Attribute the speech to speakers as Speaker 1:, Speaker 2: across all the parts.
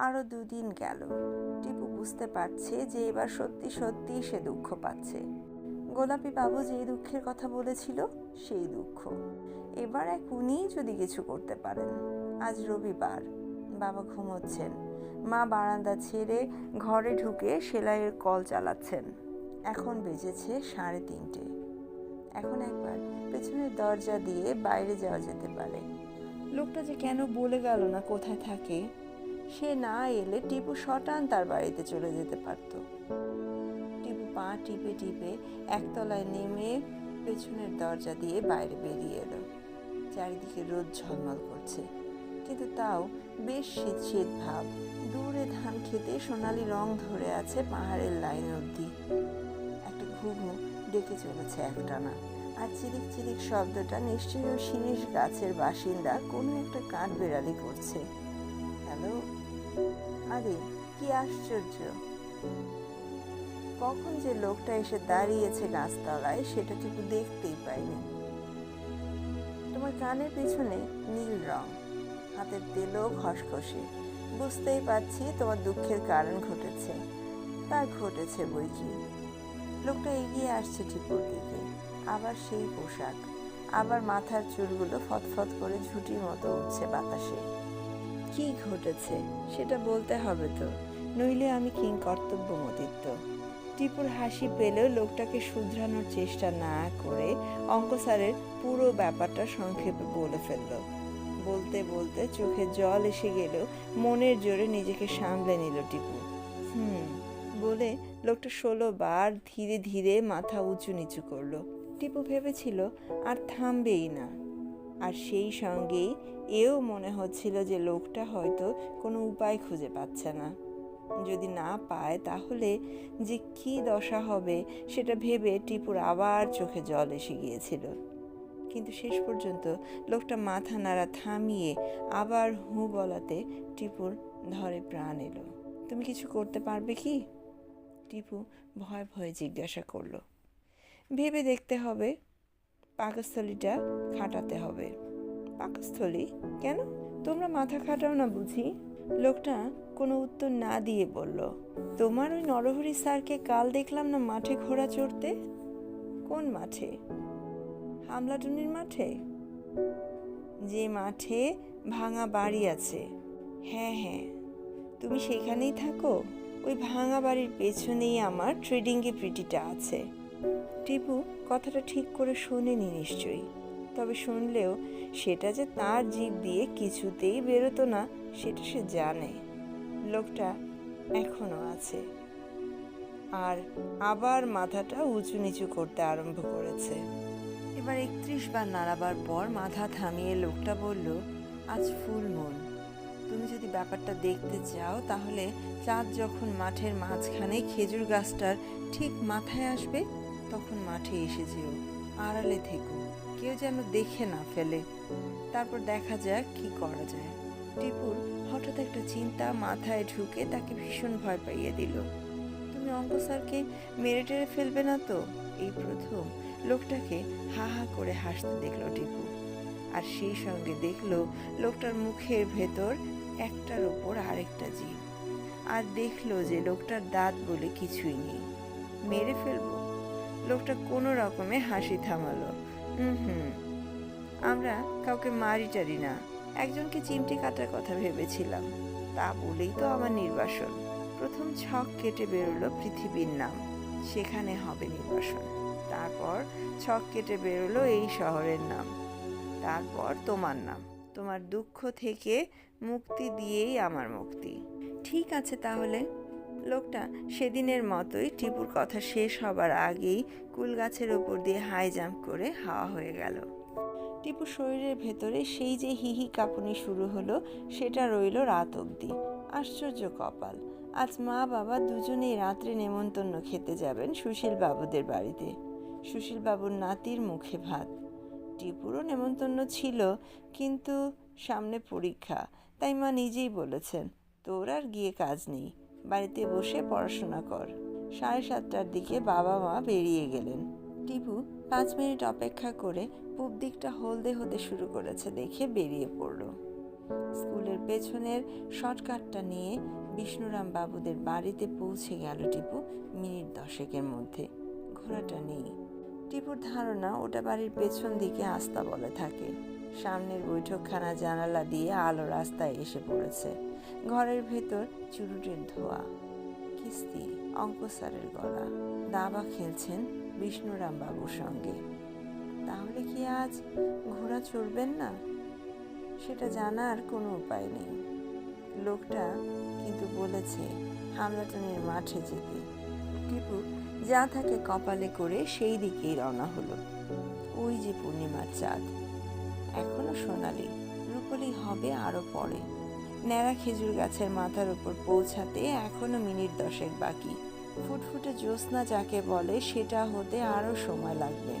Speaker 1: আরও দুদিন গেল। টিপু বুঝতে পারছে যে এবার সত্যি সত্যি সে দুঃখ পাচ্ছে। গোলাপি বাবু যে দুঃখের কথা বলেছিল, সেই দুঃখ। এবার এক উনিই যদি কিছু করতে পারেন। আজ রবিবার, বাবা ঘুমোচ্ছেন। মা বারান্দা ছেড়ে ঘরে ঢুকে সেলাইয়ের কল চালাচ্ছেন। এখন বেজেছে সাড়ে তিনটে। এখন একবার পেছনের দরজা দিয়ে বাইরে যাওয়া যেতে পারে। লোকটা যে কেন বলে গেল না, কোথায় থাকে? সে না এলে টিপু শটান তার বাড়িতে চলে যেতে পারত। টিপু পা টিপে টিপে একতলায় নেমে পেছনের দরজা দিয়ে বাইরে বেরিয়ে এলো। চারিদিকে রোদ ঝলমল করছে, কিন্তু তাও বেশ শীত শীত ভাব। দূরে ধান খেতে সোনালি রং ধরে আছে পাহাড়ের লাইন অবধি। একটা ঘুঘু ডেকে চলেছে একটানা, আর চিরিক চিরিক শব্দটা নিশ্চয়ই শিরিষ গাছের বাসিন্দা কোনো একটা কাঠ বেড়ালি করছে। হ্যালো? আরে, কি আশ্চর্য। কখন যে লোকটা এসে দাঁড়িয়েছে গাছতলায়, সেটা কিন্তু দেখতেই পাইনি তোমার কানের পিছনে নীল রং, হাতের তেলও খসখসে। বুঝতেই পারছি তোমার দুঃখের কারণ ঘটেছে। তা ঘটেছে বই কি? লোকটা এগিয়ে আসছে টিপুর দিকে। আবার সেই পোশাক, আবার মাথার চুলগুলো ফতফত করে ঝুঁটির মতো উঠছে বাতাসে। কি ঘটেছে সেটা বলতে হবে তো। নইলে আমি কিং কর্তব্য মতিত্ব টিপুর হাসি পেলেও লোকটাকে শুধরানোর চেষ্টা না করে অঙ্ক স্যারের পুরো ব্যাপারটা সংক্ষেপে বলে ফেলল। বলতে বলতে চোখে জল এসে গেলেও মনের জোরে নিজেকে সামলে নিল টিপু। হুম, বলে লোকটা ষোলো বার ধীরে ধীরে মাথা উঁচু নিচু করল। টিপু ভেবেছিল, আর থামবেই না। আর সেই সঙ্গেই এও মনে হচ্ছিল যে লোকটা হয়তো কোনো উপায় খুঁজে পাচ্ছে না। যদি না পায়, তাহলে যে কি দশা হবে সেটা ভেবে টিপুর আবার চোখে জল এসে গিয়েছিল। কিন্তু শেষ পর্যন্ত লোকটা মাথা নাড়া থামিয়ে আবার হু বলাতে টিপুর ধরে প্রাণ এলো। তুমি কিছু করতে পারবে কি? টিপু ভয় ভয়ে জিজ্ঞাসা করল। ভেবে দেখতে হবে। পাকস্থলীটা খাটাতে হবে। পাকস্থলী? কেন? তোমরা মাথা খাটাও না বুঝি? লোকটা কোনো উত্তর না দিয়ে বলল, তোমার ওই নরহরি স্যারকে কাল দেখলাম না মাঠে ঘোড়া চড়তে? কোন মাঠে? হামলাটুনির মাঠে? যে মাঠে ভাঙা বাড়ি আছে। হ্যাঁ হ্যাঁ। তুমি সেখানেই থাকো। ওই ভাঙা বাড়ির পেছনেই আমার ট্রেডিংয়ে প্রিটিটা আছে। টিপু কথাটা ঠিক করে শোনেনি নিশ্চয়ই। তবে শুনলেও সেটা যে তার জিভ দিয়ে কিছুতেই বেরোতো না, সেটা সে জানে। লোকটা এখনও আছে। আর আবার মাথাটা উঁচু নিচু করতে আরম্ভ করেছে। এবার একত্রিশ বার নাড়াবার পর মাথা থামিয়ে লোকটা বলল, আজ ফুল মুন। তুমি যদি ব্যাপারটা দেখতে চাও, তাহলে চাঁদ যখন মাঠের মাঝখানে খেজুর গাছটার ঠিক মাথায় আসবে তখন মাঠে এসে যেও, আড়ালে থেকো, কেউ যেন দেখে না ফেলে। তারপর দেখা যাক কি করা যায়। টিপুর হঠাৎ একটা চিন্তা মাথায় ঢুকে তাকে ভীষণ ভয় পাইয়ে দিল। তুমি অঙ্ক স্যারকে মেরে টেরে ফেলবে না তো? এই প্রথম লোকটাকে হা হা করে হাসতে দেখল টিপু। আর সেই সঙ্গে দেখল লোকটার মুখের ভেতর একটার ওপর আরেকটা জীব। আর দেখল যে লোকটার দাঁত বলে কিছুই নেই। মেরে ফেলব? লোকটা কোনো রকমে হাসি থামালো। হুম, আমরা কাউকে মারি টারি না। একজনকে চিমটি কাটার কথা ভেবেছিলাম। তা বলেই তো আমার নির্বাসন। প্রথম ছক কেটে বেরোলো পৃথিবীর নাম। সেখানে হবে নির্বাসন। তারপর ছক কেটে বেরোলো এই শহরের নাম। তারপর তোমার নাম। তোমার দুঃখ থেকে মুক্তি দিয়েই আমার মুক্তি। ঠিক আছে তাহলে। লোকটা সেদিনের মতোই টিপুর কথা শেষ হবার আগেই কুল গাছের ওপর দিয়ে হাই জাম্প করে হাওয়া হয়ে গেল। টিপুর শরীরের ভেতরে সেই যে হিহি কাঁপুনি শুরু হলো, সেটা রইল রাত অবধি। আশ্চর্য কপাল। আজ মা বাবা দুজনেই রাত্রে নেমন্তন্ন খেতে যাবেন সুশীল বাবুদের বাড়িতে। সুশীল বাবুর নাতির মুখে ভাত। টিপুরও নেমন্তন্ন ছিল, কিন্তু সামনে পরীক্ষা। তাই মা নিজেই বলেছেন, তোর আর গিয়ে কাজ নেই। বাড়িতে বসে পড়াশোনা কর। সাড়ে সাতটার দিকে বাবা মা বেরিয়ে গেলেন। টিপু পাঁচ মিনিট অপেক্ষা করে পূব দিকটা হলদে হতে শুরু করেছে দেখে বেরিয়ে পড়ল। স্কুলের পেছনের শর্টকাটটা নিয়ে বিষ্ণুরাম বাবুদের বাড়িতে পৌঁছে গেল টিপু মিনিট দশেকের মধ্যে। ঘোড়াটা নেই। টিপুর ধারণা ওটা বাড়ির পেছন দিকে আস্তা বলে থাকে। সামনের বৈঠকখানা জানালা দিয়ে আলো রাস্তায় এসে পড়েছে। ঘরের ভেতর চুরুটের ধোয়া, কিস্তি, অঙ্ক স্যারের গলা, দাবা খেলছেন বিষ্ণুরাম বাবুর সঙ্গে। তাহলে কি আজ ঘোড়া চড়বেন না? সেটা জানার কোনো উপায় নেই। লোকটা কিন্তু বলেছে, হামলাটনের মাঠে যেতে। টিপু যা থাকে কপালে করে সেই দিকেই রওনা হলো। ওই যে পূর্ণিমার চাঁদ। এখনও সোনালি, রূপলি হবে আরও পরে। ন্যাড়া খেজুর গাছের মাথার উপর পৌঁছাতে এখনও মিনিট দশেক বাকি। ফুটফুটে জ্যোৎস্না যাকে বলে, সেটা হতে আরও সময় লাগবে।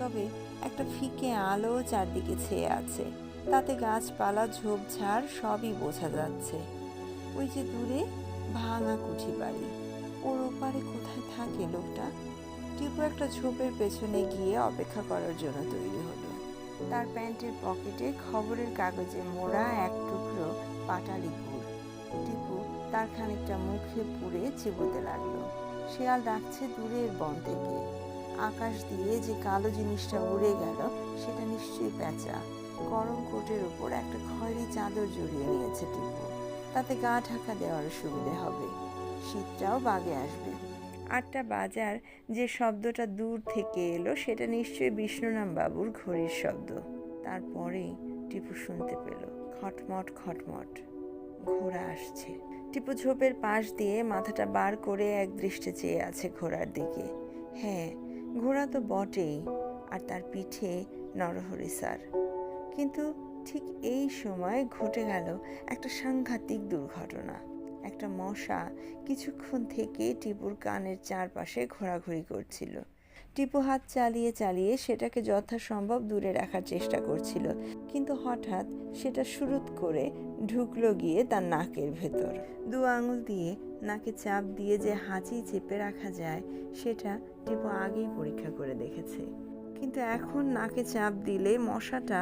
Speaker 1: তবে একটা ফিকে আলো চারদিকে ছেয়ে আছে। তাতে গাছপালা, ঝোপঝাড় সবই বোঝা যাচ্ছে। ওই যে দূরে ভাঙা কুঠি বাড়ি। ওর ওপারে কোথায় থাকে লোকটা? টিপু একটা ঝোপের পেছনে গিয়ে অপেক্ষা করার জন্য তৈরি হলো। তার প্যান্টের পকেটে খবরের কাগজে মোড়া এক টুকরো পাটালি গুড় টিপু তার খানিকটা মুখে পুড়ে চিবোতে লাগল। শিয়াল ডাকছে দূরের বন থেকে। আকাশ দিয়ে যে কালো জিনিসটা উড়ে গেল, সেটা নিশ্চয়ই পেঁচা গরম কোটের উপর একটা খয়েরি চাদর জড়িয়ে নিয়েছে টিপু। তাতে গা ঢাকা দেওয়ার সুবিধে হবে। শীতটাও বাগে আসবে। আটটা বাজার যে শব্দটা দূর থেকে এলো, সেটা নিশ্চয়ই বিষ্ণুরাম বাবুর ঘড়ির শব্দ। তারপরেই টিপু শুনতে পেল, খটমট খটমট, ঘোড়া আসছে। টিপু ঝোপের পাশ দিয়ে মাথাটা বার করে এক দৃষ্টে চেয়ে আছে ঘোড়ার দিকে। হ্যাঁ ঘোড়া তো বটেই, আর তার পিঠে নরহরি স্যার। কিন্তু ঠিক এই সময় ঘটে গেল একটা সাংঘাতিক দুর্ঘটনা। একটা মশা কিছুক্ষণ থেকে টিপুর কানের চারপাশে ঘোরাঘুরি করছিল। টিপু হাত চালিয়ে চালিয়ে সেটাকে যথাসম্ভব দূরে রাখার চেষ্টা করছিল, কিন্তু হঠাৎ সেটা শুরুত করে ঢুকলো গিয়ে তার নাকের ভেতর। দু আঙুল দিয়ে নাকে চাপ দিয়ে যে হাঁচি চেপে রাখা যায়, সেটা টিপু আগেই পরীক্ষা করে দেখেছে। কিন্তু এখন নাকে চাপ দিলে মশাটা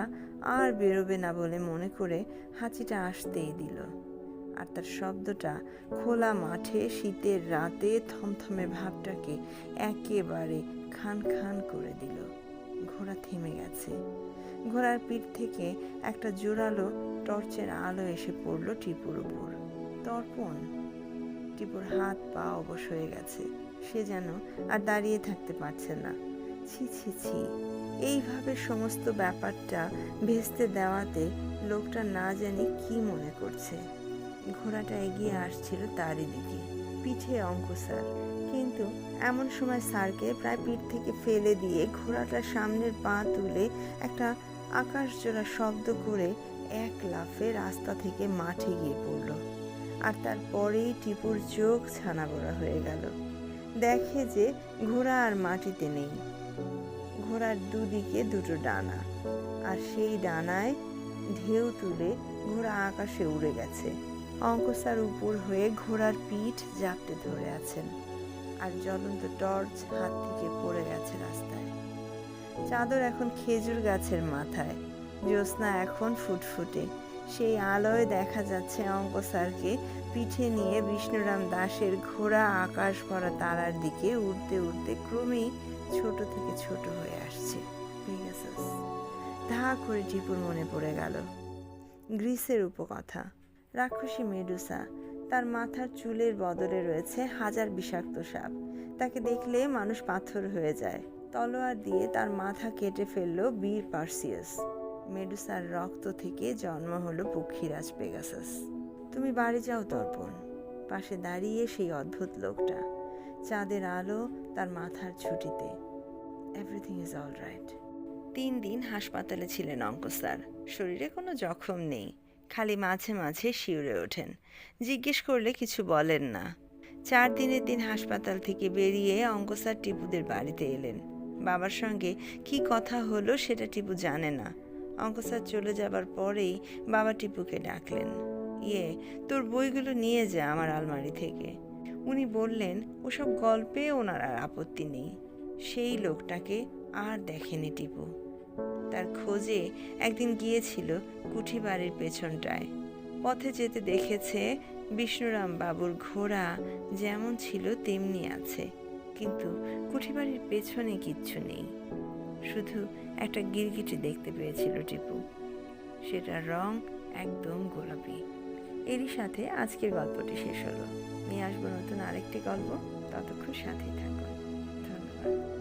Speaker 1: আর বেরোবে না বলে মনে করে হাঁচিটা আসতেই দিল। আর তার শব্দটা খোলা মাঠে শীতের রাতে থমথমে ভাবটাকে একেবারে খান খান করে দিল। ঘোড়া থেমে গেছে। ঘোড়ার পিঠ থেকে একটা জোরালো টর্চের আলো এসে পড়ল টিপুর উপর। তর্পণ। টিপুর হাত পা অবশ হয়ে গেছে। সে যেন আর দাঁড়িয়ে থাকতে পারছে না। ছি ছি ছি। এইভাবে সমস্ত ব্যাপারটা ভেস্তে দেওয়াতে লোকটা না জানি কি মনে করছে। ঘোড়াটা এগিয়ে আসছিল তারই দিকে। পিঠে অঙ্ক, স্যার। কিন্তু এমন সময় স্যারকে প্রায় পিঠ থেকে ফেলে দিয়ে ঘোড়াটার সামনের পা তুলে একটা আকাশ জোড়া শব্দ করে এক লাফে রাস্তা থেকে মাঠে গিয়ে পড়ল। আর তারপরেই টিপুর চোখ ছানাবড়া হয়ে গেল। দেখে যে ঘোড়া আর মাটিতে নেই। ঘোড়ার দুদিকে দুটো ডানা। আর সেই ডানায় ঢেউ তুলে ঘোড়া আকাশে উড়ে গেছে। অঙ্কসার উপর হয়ে ঘোড়ার পিঠ জাপটে ধরে আছেন, আর জ্বলন্ত টর্চ হাত থেকে পড়ে গেছে রাস্তায়। চাদর এখন খেজুর গাছের মাথায়, জ্যোৎস্না এখন ফুটফুটে। সেই আলোয় দেখা যাচ্ছে অঙ্ক স্যারকে পিঠে নিয়ে বিষ্ণুরাম দাসের ঘোড়া আকাশ ভরা তারার দিকে উড়তে উড়তে ক্রমেই ছোট থেকে ছোট হয়ে আসছে। ধা করে টিপুর মনে পড়ে গেল। গ্রিসের উপকথা। রাক্ষসী মেডুসা তার মাথার চুলের বদলে রয়েছে হাজার বিষাক্ত সাপ। তাকে দেখলে মানুষ পাথর হয়ে যায়। তলোয়ার দিয়ে তার মাথা কেটে ফেলল বীর পার্সিয়াস। মেডুসার রক্ত থেকে জন্ম হলো পক্ষীরাজ পেগাসাস। তুমি বাড়ি যাও, তর্পণ। পাশে দাঁড়িয়ে সেই অদ্ভুত লোকটা, চাঁদের আলো তার মাথার ছুটিতে। এভরিথিং ইজ অল রাইট তিন দিন হাসপাতালে ছিলেন অঙ্ক স্যার শরীরে কোনো জখম নেই। খালি মাঝে মাঝে শিউরে ওঠেন। জিজ্ঞেস করলে কিছু বলেন না। চার দিনের দিন হাসপাতাল থেকে বেরিয়ে অঙ্কসার টিপুদের বাড়িতে এলেন। বাবার সঙ্গে কি কথা হলো সেটা টিপু জানে না। অঙ্ক স্যার চলে যাবার পরেই বাবা টিপুকে ডাকলেন। ইয়ে তোর বইগুলো নিয়ে যা আমার আলমারি থেকে। উনি বললেন, ওসব গল্পে ওনার আর আপত্তি নেই। সেই লোকটাকে আর দেখেনি টিপু। তার খোঁজে একদিন গিয়েছিল কুঠি বাড়ির পেছনটায়। পথে যেতে দেখেছে বিষ্ণুরাম বাবুর ঘোড়া যেমন ছিল তেমনি আছে, কিন্তু কুঠিবাড়ির পেছনে কিচ্ছু নেই। শুধু একটা গিরগিটি দেখতে পেয়েছিল টিপু। সেটার রং একদম গোলাপি। এরই সাথে আজকের গল্পটি শেষ হলো। নিয়ে আসব নতুন আরেকটি গল্প। ততক্ষণ সাথেই থাকুন। ধন্যবাদ।